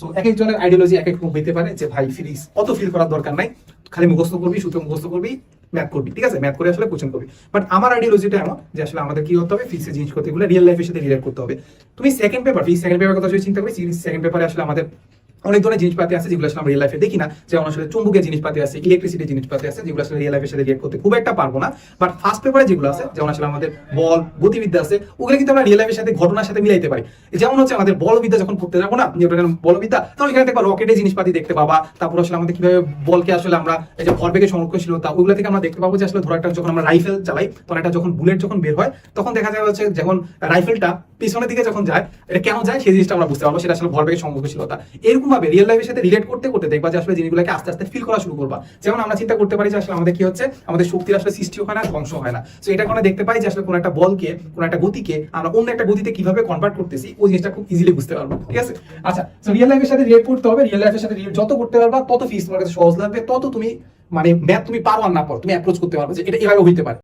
So এক একজনের ideology এক এক রকম হইতে পারে যে, ভাই ফিরিস অত ফিল করার দরকার নাই। খালি মুখস্থ করবি সূত্র মুখস্থ করবি ম্যাথ করবি, ঠিক আছে? ম্যাথ করে আসলে কোচিং করবি। বাট আমার আইডিওলজিটা এমন যে, আসলে আমাদের কি করতে হবে? ফিক্সের জিনিস করতে গেলে রিয়েল লাইফের সাথে রিলেট করতে হবে। তুমি second paper fix second paper কথা চিন্তা করি সেকেন্ড পেপারে আসলে আমাদের অনেক ধরনের জিনিসপাতি আছে যেগুলো আসলে আমরা রিয়েল লাইফে দেখি না। যেমন আসলে চুম্বকের জিনিসপাতি আছে ইলেকট্রিসিটি জিনিসপাতি আছে, যেগুলো আসলে রিয়েল লাইফের সাথে রিয়েট করতে খুব একটা পারব না। বাট ফার্স্ট পেপারে যেগুলো আছে, যেমন আসলে আমাদের বল, গতিবিদ্যা আছে, ওগুলো কিন্তু আমরা রিয়েল লাইফের সাথে, ঘটনার সাথে মিলাইতে পারি। যেমন হচ্ছে আমাদের বলবিদ্যা যখন পড়তে যাব না বলবিদ্যা, তখন এখানে দেখবা রকেটের জিনিসপাতি দেখতে পাবা। তারপর আসলে আমাদের কীভাবে বলকে আসলে আমরা এই যে ভরবেগের সংরক্ষণশীলতা ওগুলো থেকে আমরা দেখতে পাবো যে আসলে ধরো একটা যখন আমরা রাইফেল চালাই, তখন একটা যখন বুলেট যখন বের হয়, তখন দেখা যায় হচ্ছে যখন রাইফেলটা পিছনের দিকে যখন যায়, এটা কেন যায় সেই জিনিসটা আমরা বুঝতে পারব, সেটা আসলে ভরবেগের সংরক্ষণশীলতা। এরকম ভাবে রিয়েল লাইফের সাথে রিলেট করতে করতে দেখবা যে আসলে জিনিসগুলোকে আস্তে আস্তে ফিল করা শুরু করবা। যেমন আমরা চিন্তা করতে পারি যে আসলে আমাদের কি হচ্ছে? আমাদের শক্তির আসলে সৃষ্টি হয় না, ধ্বংস হয় না। তো এটা কোনো দেখতে পাই যে আসলে কোনো একটা বলকে, কোনো একটা গতিকে আমরা অন্য একটা গতিতে কীভাবে কনভার্ট করতেছি, ওই জিনিসটা খুব ইজিলি বুঝতে পারব, ঠিক আছে? আচ্ছা তো রিয়েল লাইফের সাথে রিলেট করতে হবে রিয়েল লাইফের সাথে relate যত করতে পারবা, তত ফিস তোমার কাছে সহজ লাগবে, তত তুমি মানে ম্যাথ তুমি পারো আর না পারো, তুমি অ্যাপ্রোচ করতে পারবে যে এটা এভাবে হইতে পারে।